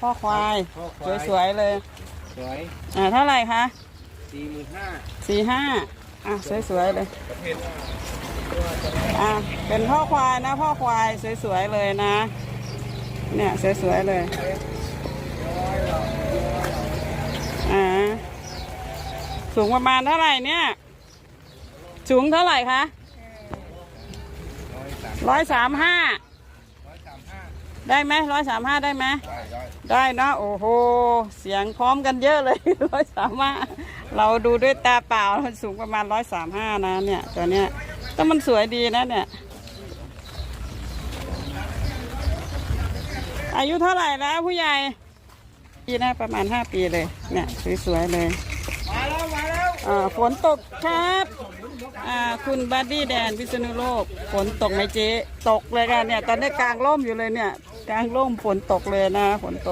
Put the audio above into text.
พ่อควาย พ่อควาย สวยๆเลย สวยอ่าเท่าไหร่คะสี่หมื่นห้าสี่ห้าอะสวยๆเลยอะเป็นพ่อควายนะ พ่อควายสวยๆเลยนะ เนี่ยสวยๆเลยอ่าสูงประมาณเท่าไหร่เนี่ย สูงเท่าไหร่คะร้อยสามร้อยสามห้าร้อยสามห้า ได้ไหมร้อยสามห้าได้ไหมได้ได้ได้นะโอ้โห เสียงพร้อมกันเยอะเลยร้อยสามห้าเราดูด้วยตาเปล่ามันสูงประมาณร้อยสามห้านะเนี่ยตัวเนี้ยแต่มันสวยดีนะเนี่ย อายุเท่าไหร่แล้วผู้ใหญ่ปีนะประมาณห้าปีเลยเนี่ยสวยๆเลยมาแล้วมาแล้วอ่าฝนตกครับอ่าคุณบัดดี้แดนพิษณุโลกฝนตกไหมเจ๊ตกเลยค่ะเนี่ย ตอนนี้กลางร่มอยู่เลยเนี่ย กลางร่มฝนตกเลยนะฝนตก